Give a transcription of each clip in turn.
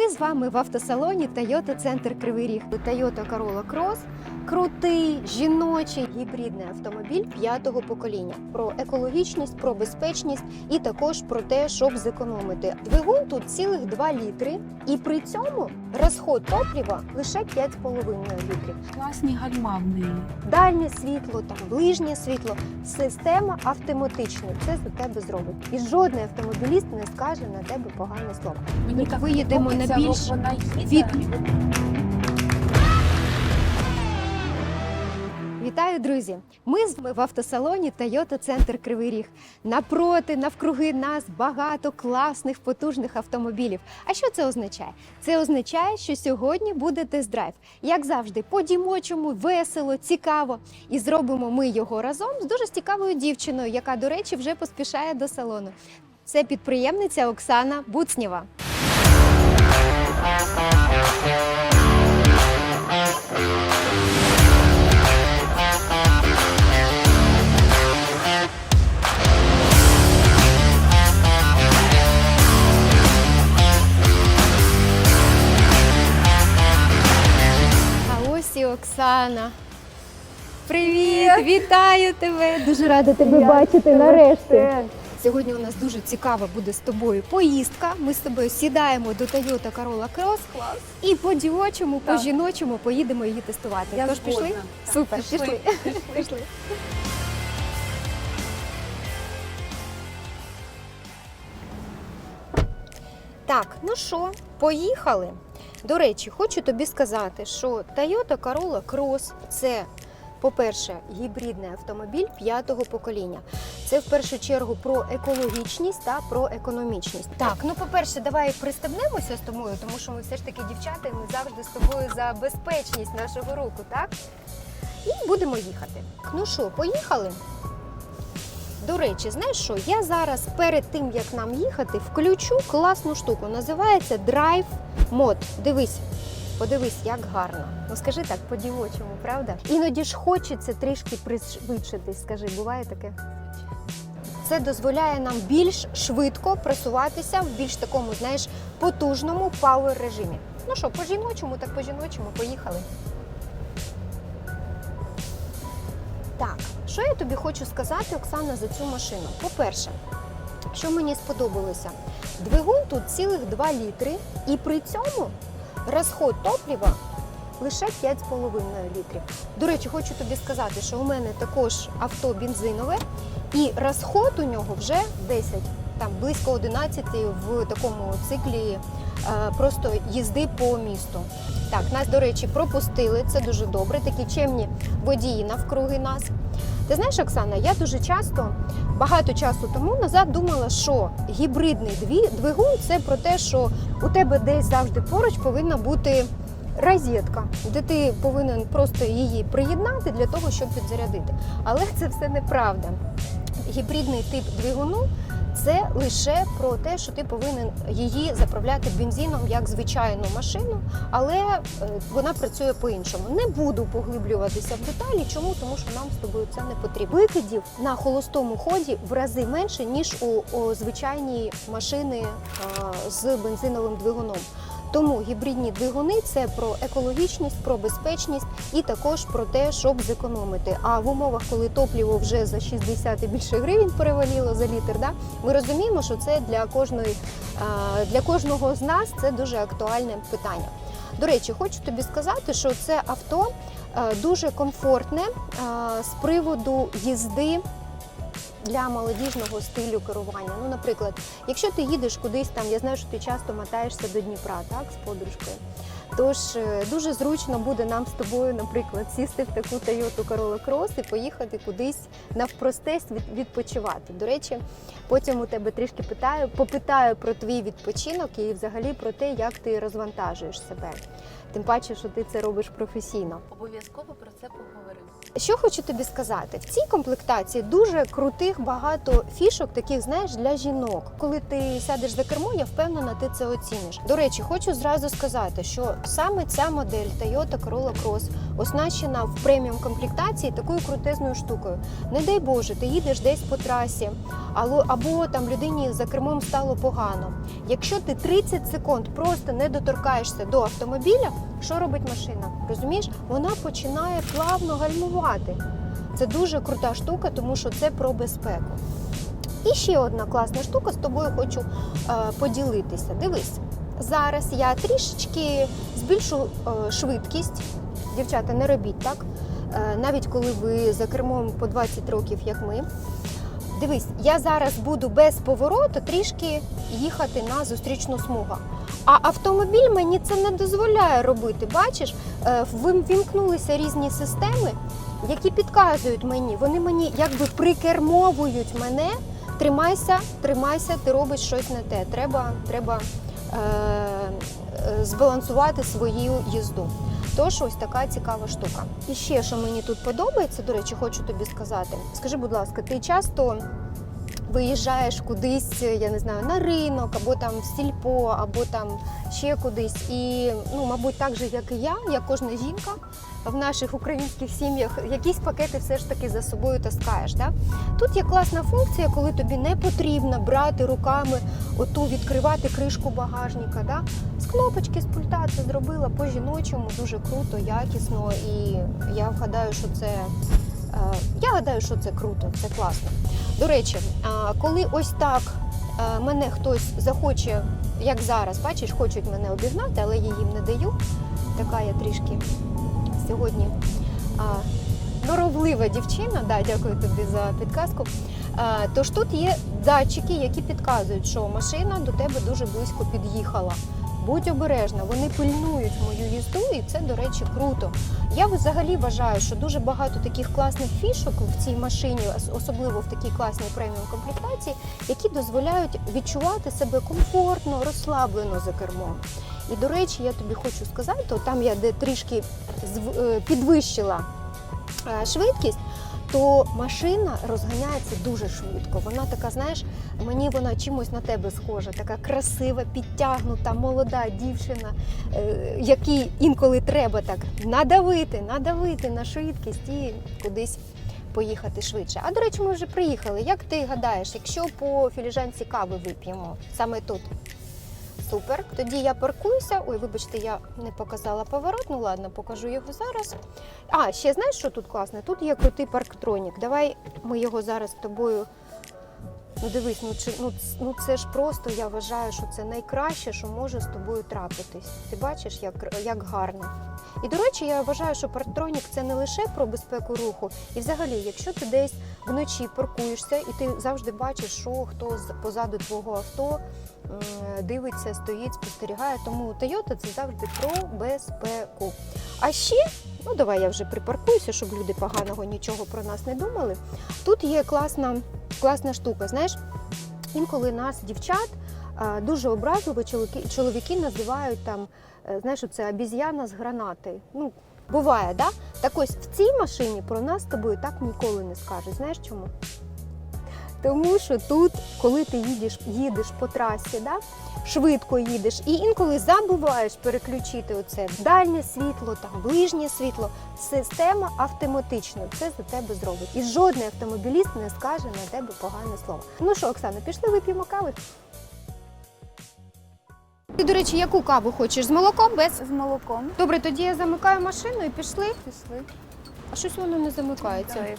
Ми з вами в автосалоні Toyota Центр Кривий Ріг. Toyota Corolla Cross – крутий, жіночий, гібридний автомобіль п'ятого покоління. Про екологічність, про безпечність і також про те, щоб зекономити. Двигун тут цілих 2 літри, і при цьому розход топлива лише 5,5 літрів. Класні гальма. Дальнє світло, там ближнє світло, система автоматична. Це за тебе зробить. І жодний автомобіліст не скаже на тебе погане слово. Мені так виїдемо на більш від- Вітаю, друзі! Ми з вами в автосалоні Toyota Центр Кривий Ріг. Напроти, навкруги нас багато класних, потужних автомобілів. А що це означає? Це означає, що сьогодні буде тест-драйв. Як завжди, по-дімочому, весело, цікаво. І зробимо ми його разом з дуже цікавою дівчиною, яка, до речі, вже поспішає до салону. Це підприємниця Оксана Буцнєва. І Оксана. Привіт! Вітаю тебе! Дуже рада тебе бачити нарешті. Сьогодні у нас дуже цікава буде з тобою поїздка. Ми з тобою сідаємо до Toyota Corolla Cross Клас. і по дівочому, по жіночому поїдемо її тестувати. Я Тож пішли? згодна. Супер, Пішли. пішли. пішли. Так, ну що, поїхали. До речі, хочу тобі сказати, що Toyota Corolla Cross – це, по-перше, гібридний автомобіль п'ятого покоління. Це в першу чергу про екологічність та про економічність. Так, ну по-перше, давай пристебнемося з тобою, тому що ми все ж таки дівчата, і ми завжди з тобою за безпечність нашого руху, так? І будемо їхати. Ну що, поїхали? До речі, знаєш що? Я зараз перед тим як нам їхати, включу класну штуку. Називається Drive Mode. Дивись, подивись, як гарно. Ну скажи так по-дівочому, правда? Іноді ж хочеться трішки пришвидшитись. Скажи, буває таке? Це дозволяє нам більш швидко просуватися в більш такому, знаєш, потужному пауер режимі. Ну що, по жіночому, так по жіночому, поїхали. Так, що я тобі хочу сказати, Оксана, за цю машину? По-перше, що мені сподобалося, двигун тут цілих 2 літри, і при цьому розход топлива лише 5,5 літрів. До речі, хочу тобі сказати, що у мене також авто бензинове, і розход у нього вже 10, там близько 11 в такому циклі е, просто їзди по місту. Так, нас, до речі, пропустили, це дуже добре. Такі чемні водії навкруги нас. Ти знаєш, Оксана, я дуже часто, багато часу тому назад думала, що гібридний двигун це про те, що у тебе десь завжди поруч повинна бути розетка, де ти повинен просто її приєднати для того, щоб підзарядити. Але це все неправда. Гібридний тип двигуну це лише про те, що ти повинен її заправляти бензином як звичайну машину, але е, вона працює по-іншому. Не буду поглиблюватися в деталі. Чому? Тому що нам з тобою це не потрібно. Викидів на холостому ході в рази менше ніж у, звичайній машини з бензиновим двигуном. Тому гібридні двигуни це про екологічність, про безпечність і також про те, щоб зекономити. А в умовах, коли топливо вже за 60 і більше гривень переваліло за літр, да, ми розуміємо, що це для кожної для кожного з нас це дуже актуальне питання. До речі, хочу тобі сказати, що це авто е, дуже комфортне з приводу їзди. Для молодіжного стилю керування. Ну, наприклад, якщо ти їдеш кудись там, я знаю, що ти часто мотаєшся до Дніпра, так, з подружкою. Тож е, дуже зручно буде нам з тобою, наприклад, сісти в таку Toyota Corolla Cross і поїхати кудись навпростець від- відпочивати. До речі, потім у тебе трішки питаю, попитаю про твій відпочинок і взагалі про те, як ти розвантажуєш себе. Тим паче, що ти це робиш професійно. Обов'язково про це поговоримо. Що хочу тобі сказати, в цій комплектації дуже крутих багато фішок, таких знаєш для жінок. Коли ти сядеш за кермо, я впевнена, ти це оціниш. До речі, хочу зразу сказати, що саме ця модель Toyota Corolla Cross оснащена в преміум комплектації такою крутезною штукою. Не дай Боже, ти їдеш десь по трасі, або, там людині за кермом стало погано. Якщо ти 30 секунд просто не доторкаєшся до автомобіля, що робить машина? Розумієш, вона починає плавно гальмувати. Це дуже крута штука, тому що це про безпеку. І ще одна класна штука з тобою хочу е, поділитися. Дивись, зараз я трішечки збільшу е, швидкість. Дівчата, не робіть так. Е, навіть коли ви за кермом по 20 років, як ми. Дивись, я зараз буду без повороту трішки їхати на зустрічну смугу. А автомобіль мені це не дозволяє робити. Бачиш, Е, вим- вімкнулися різні системи, які підказують мені. Вони мені якби прикермовують мене. Тримайся, тримайся, ти робиш щось не те. Треба, треба е, е, збалансувати свою їзду. Тож ось така цікава штука. І ще що мені тут подобається, до речі, хочу тобі сказати. Скажи, будь ласка, ти часто виїжджаєш кудись, я не знаю, на ринок, або там в сільпо, або там ще кудись. І, ну, мабуть, так же, як і я, як кожна жінка в наших українських сім'ях, якісь пакети все ж таки за собою таскаєш. Да? Тут є класна функція, коли тобі не потрібно брати руками оту відкривати кришку багажника. Да? З кнопочки, з пульта це зробила по-жіночому, дуже круто, якісно. І я вгадаю, що це. Е, Я гадаю, що це круто, це класно. До речі, коли ось так е, мене хтось захоче, як зараз, бачиш, хочуть мене обігнати, але я їм не даю. Така я трішки сьогодні норовлива дівчина. Да, дякую тобі за підказку. Тож тут є датчики, які підказують, що машина до тебе дуже близько під'їхала. Будь обережна, вони пильнують мою їзду, і це, до речі, круто. Я взагалі вважаю, що дуже багато таких класних фішок в цій машині, особливо в такій класній преміум комплектації, які дозволяють відчувати себе комфортно, розслаблено за кермом. І до речі, я тобі хочу сказати, то там я де трішки е, підвищила е, швидкість. То машина розганяється дуже швидко. Вона така, знаєш, мені вона чимось на тебе схожа, така красива, підтягнута, молода дівчина, е, якій інколи треба так надавити, надавити на швидкість і кудись поїхати швидше. А до речі, ми вже приїхали. Як ти гадаєш, якщо по філіжанці кави вип'ємо саме тут? Супер. Тоді я паркуюся. Ой, вибачте, я не показала поворот. Ну ладно, покажу його зараз. А, ще знаєш, що тут класне? Тут є крутий парктронік. Давай ми його зараз з тобою. Ну дивись, ну чи ну, ну це ж просто я вважаю, що це найкраще, що може з тобою трапитись. Ти бачиш, як, як гарно. І до речі, я вважаю, що парктронік це не лише про безпеку руху. І взагалі, якщо ти десь вночі паркуєшся і ти завжди бачиш, що хто позаду твого авто дивиться, стоїть, спостерігає. Тому Toyota це завжди про безпеку. А ще, ну давай я вже припаркуюся, щоб люди поганого нічого про нас не думали. Тут є класна, класна штука. Знаєш, інколи нас, дівчат, дуже образливо чоловіки, чоловіки називають там, е, знаєш, це обіз'яна з гранати. Ну, буває, да? Так ось в цій машині про нас з тобою так ніколи не скажуть. Знаєш чому? Тому що тут, коли ти їдеш, їдеш по трасі, да, швидко їдеш, і інколи забуваєш переключити оце дальнє світло, там ближнє світло, система автоматично це за тебе зробить. І жодний автомобіліст не скаже на тебе погане слово. Ну що, Оксана, пішли вип'ємо кави. Ти, до речі, яку каву хочеш? З молоком без? З молоком. Добре, тоді я замикаю машину і пішли. Пішли. А щось воно не замикається. Давай.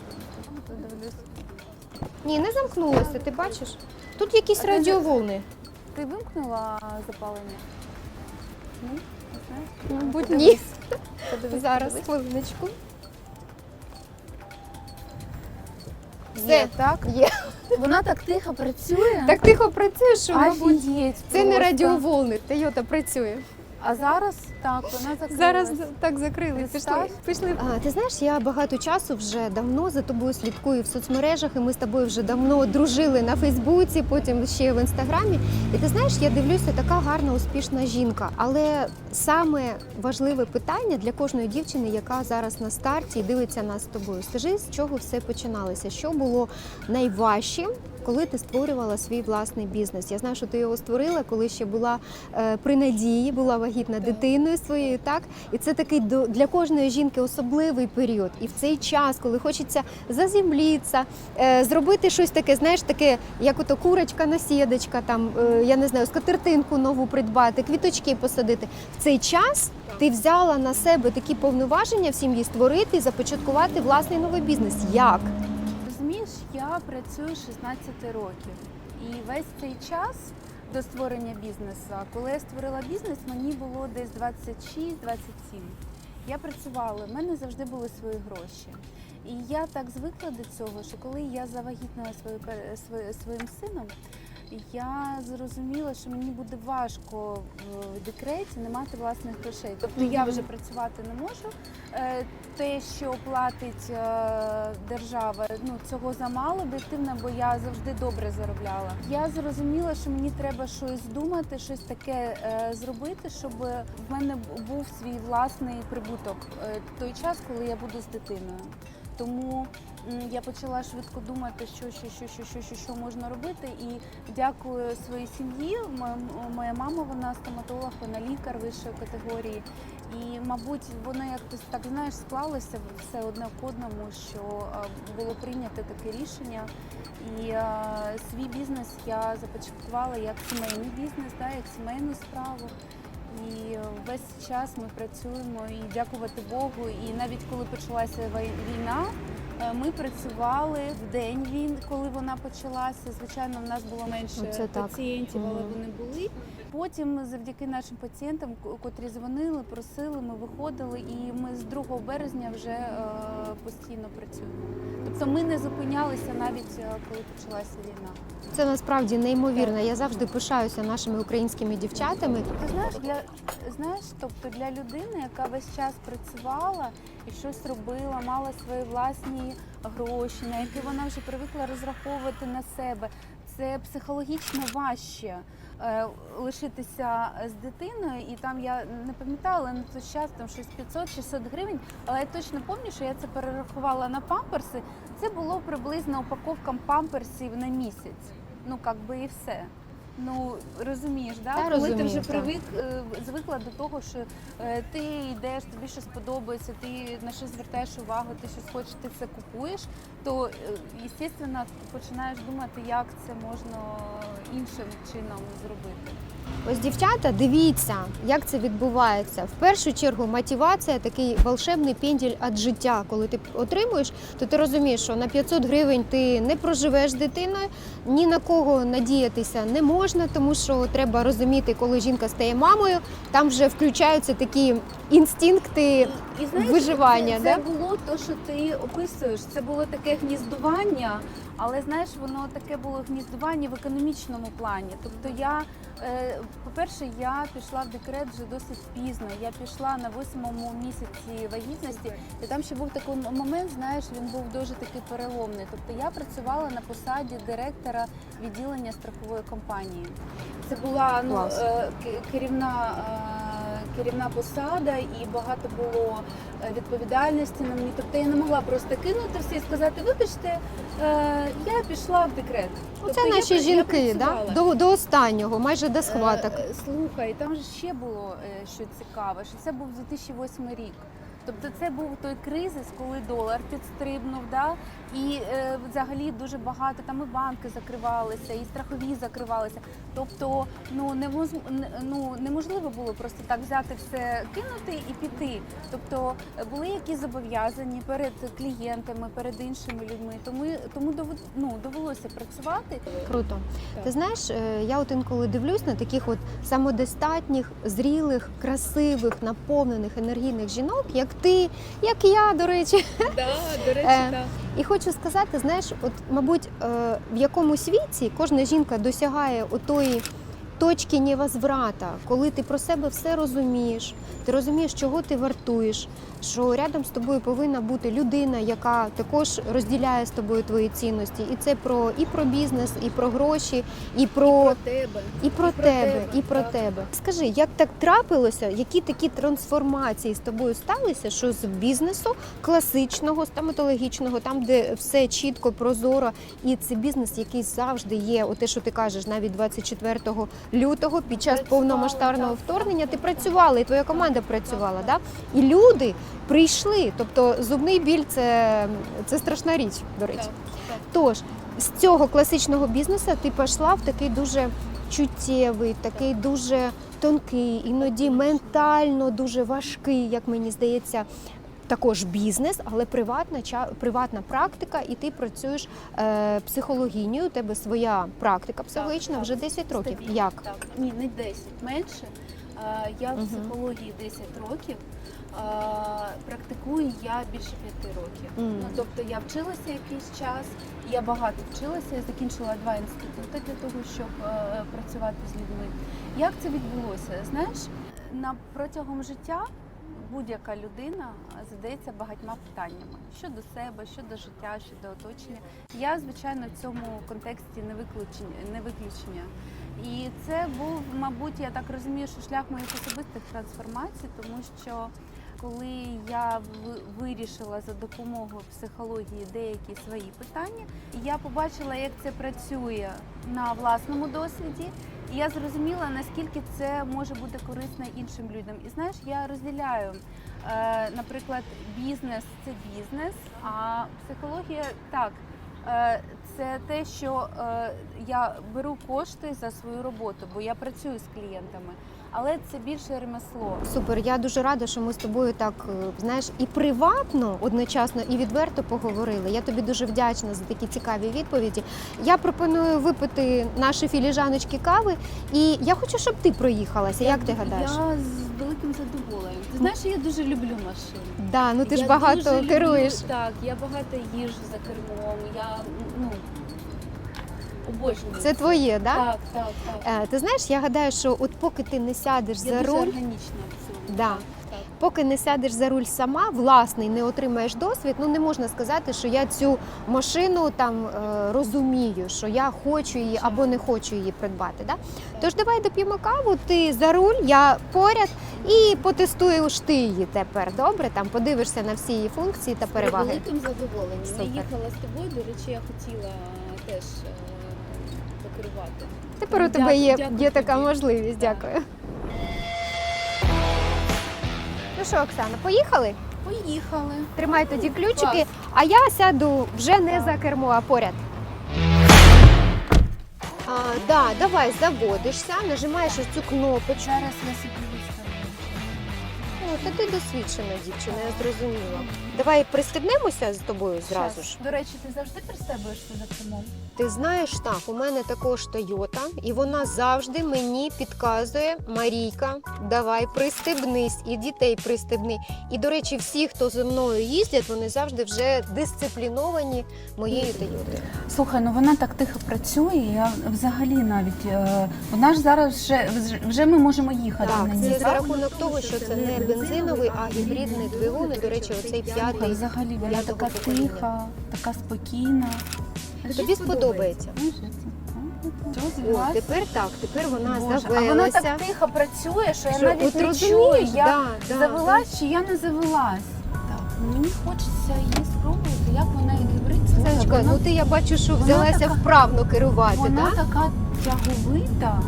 Ні, не замкнулося, ти бачиш? Тут якісь радіоволни. Ти вимкнула запалення? Ні? Не знаєш? Мабуть, ні. Подивись, Зараз, подивись. хвилиночку. Є, так? є. Вона так тихо працює. Так тихо працює, що, мабуть, Офігеть це не просто. радіоволни. Тойота працює. А зараз так, вона закрилась. Зараз так закрили. Пішли. Пішли. А, ти знаєш, я багато часу вже давно за тобою слідкую в соцмережах, і ми з тобою вже давно дружили на Фейсбуці, потім ще в інстаграмі. І ти знаєш, я дивлюся, така гарна, успішна жінка. Але саме важливе питання для кожної дівчини, яка зараз на старті і дивиться нас з тобою. Скажи, з чого все починалося? Що було найважчим? Коли ти створювала свій власний бізнес, я знаю, що ти його створила, коли ще була е, при надії, була вагітна дитиною своєю, так і це такий для кожної жінки особливий період. І в цей час, коли хочеться заземлітися, е, зробити щось таке, знаєш, таке, як ото курочка на сідочка, там е, я не знаю, скатертинку нову придбати, квіточки посадити. В цей час ти взяла на себе такі повноваження в сім'ї створити і започаткувати власний новий бізнес. Як? Я працюю 16 років. І весь цей час до створення бізнесу, коли я створила бізнес, мені було десь 26-27. Я працювала, в мене завжди були свої гроші. І я так звикла до цього, що коли я завагітнила свою, своїм сином, я зрозуміла, що мені буде важко в декреті не мати власних грошей. Тобто я вже працювати не можу. Е, Те, що платить е, держава, ну цього замало об'єктивно, бо я завжди добре заробляла. Я зрозуміла, що мені треба щось думати, щось таке е, зробити, щоб в мене був свій власний прибуток той час, коли я буду з дитиною. Тому я почала швидко думати, що, що, що, що, що, що, що можна робити. І дякую своїй сім'ї. Моя мама, вона стоматолог, вона лікар вищої категорії. І, мабуть, воно якось так знаєш склалося все одне к одному, що було прийнято таке рішення. І е, свій бізнес я започаткувала як сімейний бізнес, да, як сімейну справу. І е, весь час ми працюємо і дякувати Богу. І навіть коли почалася війна, е, ми працювали в день він, коли вона почалася. Звичайно, в нас було менше Оце так. пацієнтів, але вони були. Потім завдяки нашим пацієнтам, котрі дзвонили, просили, ми виходили, і ми з 2 березня вже е, постійно працюємо. Тобто ми не зупинялися навіть е, коли почалася війна. Це насправді неймовірно. Я завжди пишаюся нашими українськими дівчатами. Ти знаєш, для знаєш, тобто для людини, яка весь час працювала і щось робила, мала свої власні гроші, на які вона вже привикла розраховувати на себе. Це психологічно важче лишитися з дитиною, і там я не пам'ятала, на той час там щось 500-600 гривень. Але я точно пам'ятаю, що я це перерахувала на памперси. Це було приблизно упаковка памперсів на місяць. Ну, як би і все. Ну розумієш, да? Та, коли розумію, ти вже так. привик, е, звикла до того, що е, ти йдеш, тобі щось подобається, ти на щось звертаєш увагу, ти щось хочеш, ти це купуєш, то звісно починаєш думати, як це можна іншим чином зробити. Ось дівчата, дивіться, як це відбувається. В першу чергу мотивація такий волшебний пенділь від життя. Коли ти отримуєш, то ти розумієш, що на 500 гривень ти не проживеш з дитиною, ні на кого надіятися не можна, тому що треба розуміти, коли жінка стає мамою, там вже включаються такі інстинкти. І Виживання, це, це да? було те, що ти описуєш. Це було таке гніздування, але знаєш, воно таке було гніздування в економічному плані. Тобто я, е, по-перше, я пішла в декрет вже досить пізно. Я пішла на восьмому місяці вагітності, і там ще був такий момент, знаєш, він був дуже такий переломний. Тобто я працювала на посаді директора відділення страхової компанії. Це була ну, е, керівна. е, Керівна посада і багато було відповідальності на мені. Тобто я не могла просто кинути все і сказати, вибачте, я пішла в декрет. Оце Тобто наші я жінки, да? до, до останнього, майже до схваток. Е, Слухай, там же ще було е, що цікаве, що це був 2008 рік. Тобто це був той кризис, коли долар підстрибнув, да? і е, взагалі дуже багато там і банки закривалися, і страхові закривалися. Тобто, ну не- ну неможливо було просто так взяти все, кинути і піти. Тобто е, були якісь зобов'язані перед клієнтами, перед іншими людьми. Тому тому дов- ну, довелося працювати. Круто. Так. Ти знаєш, е, я от інколи дивлюсь на таких от самодостатніх, зрілих, красивих, наповнених енергійних жінок, як ти, як я, до речі. Да, до речі, Е, Да. І хочу сказати, знаєш, от, мабуть, е, в якому світі кожна жінка досягає отої точки невозврата, коли ти про себе все розумієш, ти розумієш, чого ти вартуєш, що рядом з тобою повинна бути людина, яка також розділяє з тобою твої цінності. І це про і про бізнес, і про гроші, і про тебе. і про І про тебе, і про тебе. Скажи, як так трапилося? Які такі трансформації з тобою сталися, що з бізнесу класичного, стоматологічного, там, де все чітко, прозоро, і це бізнес, який завжди є. О, те, що ти кажеш, навіть 24 лютого, під час повномасштабного вторгнення, ти працювала, і твоя команда працювала. Да? І люди прийшли. Тобто зубний біль це, це страшна річ, до речі. Тож з цього класичного бізнесу ти пішла в такий дуже чуттєвий, такий дуже тонкий, іноді ментально дуже важкий, як мені здається. Також бізнес, але приватна приватна практика, і ти працюєш е, психологінею. У тебе своя практика психологічна так. вже 10 років. Стабільно, Як? Так, ні, не 10, менше. Я в психології 10 років. Практикую я більше 5 років. Мгм. Ну, тобто я вчилася якийсь час, я багато вчилася, я закінчила два інститути для того, щоб е, працювати з людьми. Як це відбулося? Знаєш, на протягом життя будь-яка людина задається багатьма питаннями щодо себе, щодо життя, щодо оточення. Я, звичайно, в цьому контексті не виключення, не виключення. І це був, мабуть, я так розумію, що шлях моїх особистих трансформацій, тому що коли я вирішила за допомогою психології деякі свої питання, я побачила, як це працює на власному досвіді. І я зрозуміла, наскільки це може бути корисно іншим людям. І знаєш, я розділяю, е, наприклад, бізнес це бізнес, а психологія так. Е, Це те, що е, я беру кошти за свою роботу, бо я працюю з клієнтами, але це більше ремесло. Супер, я дуже рада, що ми з тобою так е, знаєш і приватно одночасно, і відверто поговорили. Я тобі дуже вдячна за такі цікаві відповіді. Я пропоную випити наші філіжаночки кави, і я хочу, щоб ти проїхалася. Як ти гадаєш? Я з великим задоволенням. Ти знаєш, я дуже люблю машини. Да, ну ти ж багато дуже люблю- керуєш. Так, я багато їжджу за кермом. Я ну обожнюю. Це твоє, да? Так, так, так. Е, ти знаєш, я гадаю, що от поки ти не сядеш Я за дуже руль, органічна в цьому. Да. Так, поки не сядеш за руль сама, власний, не отримаєш досвід, ну не можна сказати, що я цю машину там е, розумію, що я хочу її або не хочу її придбати. Да? Тож давай доп'ємо каву, ти за руль, я поряд і потестуєш ти її тепер. Добре, там подивишся на всі її функції та З переваги. великим задоволенням. Я їхала з тобою, до речі, я хотіла теж е. Тепер у тебе Дякую, є, дякую є така тобі. можливість. Так. Дякую. Ну що, Оксана, поїхали? Поїхали. Тримай тоді ключики, Клас. а я сяду вже не Так. за кермо, а поряд. А, да, давай заводишся, нажимаєш ось цю кнопочку. Зараз я собі виставлю. Ну, та ти досвідчена дівчина, я зрозуміла. Давай пристебнемося з тобою зразу ж. До речі, ти завжди пристебуєшся за кермом? Ти знаєш, так, у мене також Тойота, і вона завжди мені підказує Марійка, давай пристебнись, і дітей пристебни. І, до речі, всі, хто зі мною їздять, вони завжди вже дисципліновані моєю Тойотою. Слухай, ну вона так тихо працює. Я взагалі навіть е, вона ж зараз вже вже ми можемо їхати Так, на ній. це за рахунок того, що це не бензиновий, а гібридний двигун. І, до речі, оцей Слухай, п'ятий. взагалі вона така тиха, така спокійна. Тобі сподобається. О, тепер так, тепер вона Боже, а вона так тихо працює, що я Що, навіть от не розумієш, чую, я да, да, завелась чи я не завелась. Так, мені хочеться її спробувати, як вона як гібрид. Слухай, вона, ну ти я бачу, що вона взялася така- вправно керувати, вона так? така тяговита.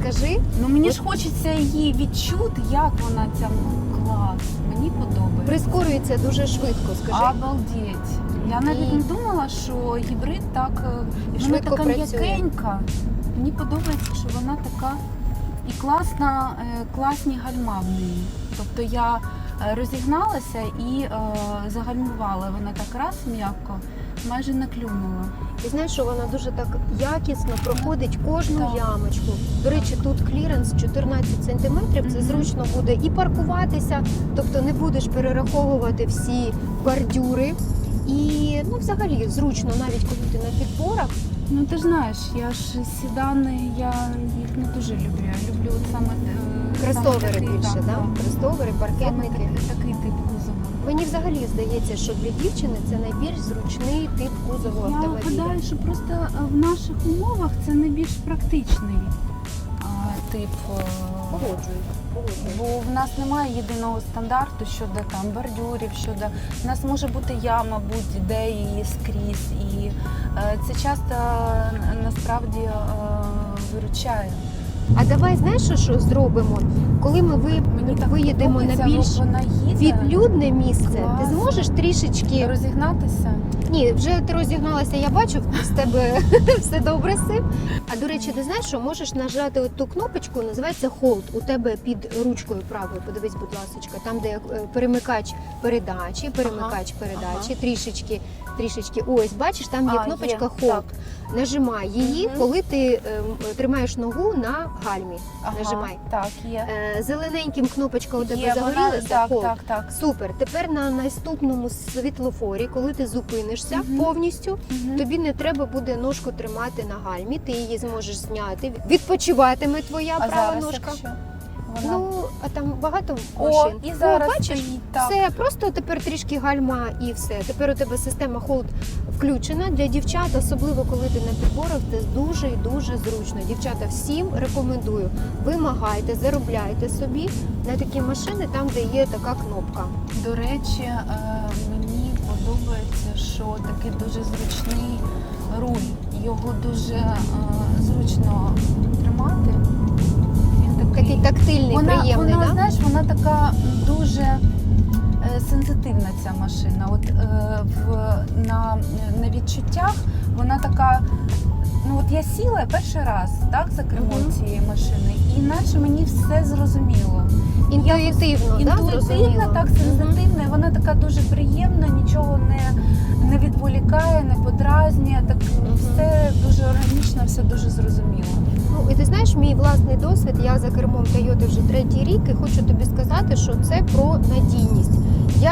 Скажи, Ну мені ж хочеться її відчути, як вона ця клас. Мені подобається. прискорюється дуже швидко, скажи. Обалдеть. Я навіть не думала, що гібрид так е, І вона швидко така працює. м'якенька. Мені подобається, що вона така і класна, е, класні гальма в неї. Тобто я е, розігналася і е, загальмувала. Вона так раз м'яко, майже не клюнула. І знаєш, що вона дуже так якісно проходить кожну Так. ямочку. До речі, тут кліренс 14 сантиметрів. Це Мгм. зручно буде і паркуватися, тобто не будеш перераховувати всі бордюри. І ну, взагалі зручно, навіть коли ти на підборах, Ну ти ж знаєш, я ж сідани, я їх не дуже люблю. Я люблю от саме е, Кросовери саме такий, більше, так, да? так. Кросовери, Саме такий, такий тип кузова. Мені взагалі здається, що для дівчини це найбільш зручний тип кузову Я автомобіля. гадаю, що просто е, в наших умовах це найбільш практичний а, тип. е, погоджуюсь. Бо в нас немає єдиного стандарту щодо там бордюрів, щодо в нас може бути яма будь-де і скрізь, і е, це часто е, насправді е, виручає. А давай знаєш, що, що зробимо? Коли ми ви, так виїдемо на більш вона їде, відлюдне місце, ти зможеш трішечки. розігнатися. Ні, вже ти розігналася, я бачу, з тебе все добре цим. А до речі, ти знаєш, що можеш нажати от ту кнопочку, називається Hold. У тебе під ручкою правою. Подивись, будь ласка, там, де е, перемикач передачі, перемикач передачі, трішечки, трішечки. Ось, бачиш, там є А, кнопочка Hold. так. Нажимай її, Мгм. коли ти е, тримаєш ногу на гальмі. Ага, Нажимай. Так, є. Е, Зелененьким кнопочка у тебе загорілася. так, Hold. так, так. Супер. Тепер на наступному світлофорі, коли ти зупинишся Мгм. повністю, Мгм. тобі не треба буде ножку тримати на гальмі, ти її зможеш зняти. Відпочиватиме твоя а права зараз, ножка. якщо вона... Ну, а там багато О, машин. і зараз О, бачиш, стоїть, так. все, просто тепер трішки гальма і все. Тепер у тебе система Hold включена для дівчат, особливо коли ти на підборах, це дуже і дуже зручно. Дівчата, всім рекомендую. Вимагайте, заробляйте собі на такі машини, там, де є така кнопка. До речі, е, мені подобається, що такий дуже зручний руль. Його дуже е, зручно тримати. Він Такий тактильний, вона, приємний, вона да? знаєш, вона така дуже е, сенситивна ця машина. От е, в, на, на відчуттях вона така. Ну от я сіла перший раз так за кермо Мгм. цієї машини, і наче мені все зрозуміло. Інтуїтивно, да, Інтуїтивна, зрозуміло? так Мгм. сенситивна, і вона така дуже приємна, нічого не, не відволікає, не подразнює. Так все дуже органічно, все дуже зрозуміло. Ну і ти знаєш, мій власний досвід. Я за кермом Toyota вже третій рік, і хочу тобі сказати, що це про надійність.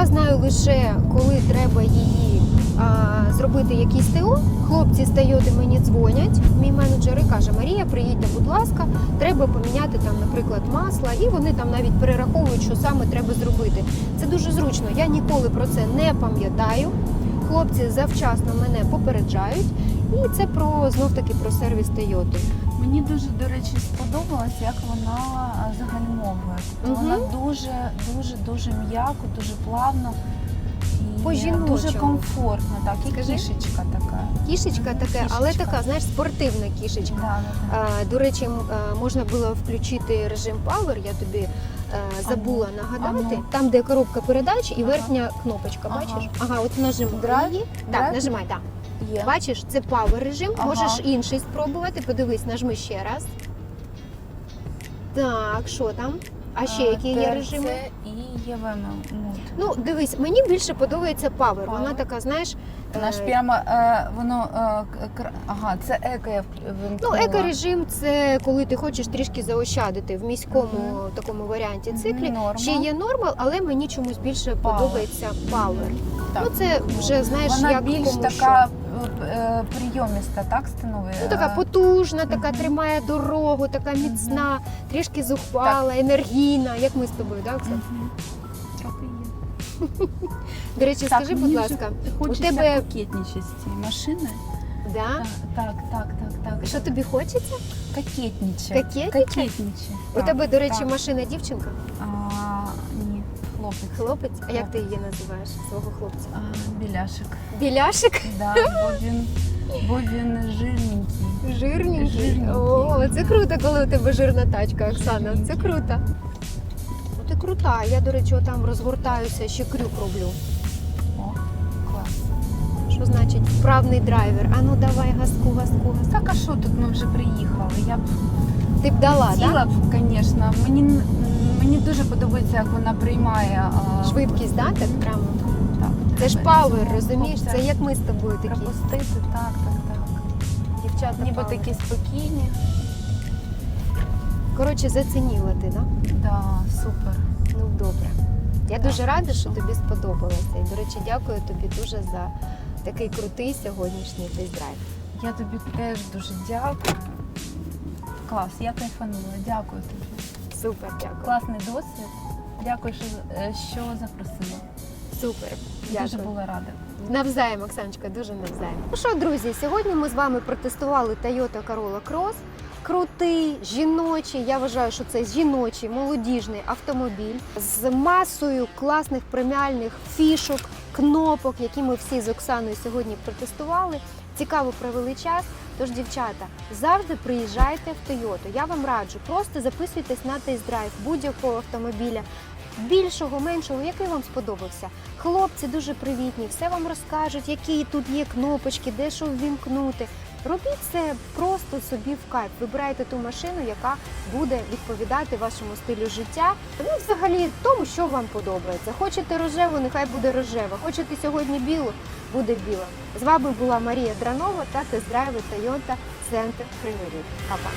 Я знаю лише коли треба її а, зробити якийсь ТО. Хлопці з Toyota мені дзвонять, мій менеджер і каже: Марія, приїдьте, будь ласка, треба поміняти там, наприклад, масло, і вони там навіть перераховують, що саме треба зробити. Це дуже зручно. Я ніколи про це не пам'ятаю. Хлопці завчасно мене попереджають, і це про знов таки про сервіс Toyota. Мені дуже, до речі, сподобалось, як вона загальмовує. Мгм. Вона дуже, дуже, дуже м'яко, дуже плавно і По-жіночому. дуже комфортно. Так, і Скажи. кішечка така. Кішечка таке, але кішечка. така, знаєш, спортивна кішечка. Да, да, да. А, До речі, м, е, можна було включити режим Power, я тобі е, забула нагадати. ану. Там, де коробка передач і верхня кнопочка, Ага. бачиш? Ага, от нажимай Драйв? її. Драйв? Так, нажимай, так. Є. Бачиш, це Power режим, Ага. можеш інший спробувати. Подивись, нажми ще раз. Так, що там? А ще які є TRC режими? І ЄВМ. Ну, дивись, мені більше подобається Power. Вона Power. така, знаєш, Вона ж е, прямо е, воно е, кр- ага, це еко я Ну, вимкнула. екорежим це коли ти хочеш трішки заощадити в міському Мгм. такому варіанті Мгм, циклі. норма. Ще є нормал, але мені чомусь більше подобається Power. Так. Ну це вже знаєш, Вона як більш кому така е, е, так становить? Ну така потужна, така Мгм. тримає дорогу, така міцна, трішки зухвала, енергійна, як ми з тобою, так? Оксана? Є. До речі, Так, скажи, будь ласка, вже хочеться тебе- кокетничати з да? Так, так, так, так. так. що тобі хочеться? Кокетничати? Кокетничати. У так, тебе, до речі, так. машина дівчинка, А, хлопець. хлопець. А як ти її називаєш свого хлопця? А, біляшик. Біляшик? Да, бо він, бо він жирненький. Жирненький. Жирненький. О, це круто, коли у тебе жирна тачка, Оксана. Це Жирненький. круто. Ну ти крута. Я, до речі, там розгортаюся, ще крюк роблю. Що значить вправний драйвер? А ну давай газку, газку, газку. Так, а що тут ми вже приїхали? Я б Ти б дала, хотіла б, звісно. Мені, мені дуже подобається, як вона приймає а, Швидкість, да? Так прямо. Так, Це ж пауер, розумієш? Це як ми з тобою такі. пропустити. Так, так, так. Дівчата. Ніби power. такі спокійні. Коротше, зацінила ти, так? Да, супер. Ну добре. Я Так, дуже рада, що що? тобі сподобалося. І, до речі, дякую тобі дуже за такий крутий сьогоднішній тест-драйв. Я тобі теж дуже дякую. Клас, я кайфанула. Дякую тобі. Супер, дякую. Класний досвід. Дякую, що, е, що запросила. Супер. Дуже була рада. Навзаєм, Оксаночка, дуже навзаєм. Ну що, друзі, сьогодні ми з вами протестували Toyota Corolla Cross. Крутий, жіночий. Я вважаю, що це жіночий молодіжний автомобіль з масою класних преміальних фішок, кнопок, які ми всі з Оксаною сьогодні протестували. Цікаво провели час. Тож, дівчата, завжди приїжджайте в Тойоту. Я вам раджу, просто записуйтесь на тест-драйв будь-якого автомобіля. Більшого, меншого, який вам сподобався. Хлопці дуже привітні, все вам розкажуть, які тут є кнопочки, де що ввімкнути. Робіть це просто собі в кайф. Вибирайте ту машину, яка буде відповідати вашому стилю життя. Ну, взагалі, тому, що вам подобається. Хочете рожеву, нехай буде рожева. Хочете сьогодні білу, буде біла. З вами була Марія Дранова та тест-драйви Toyota Center Кривий Ріг. Па-па.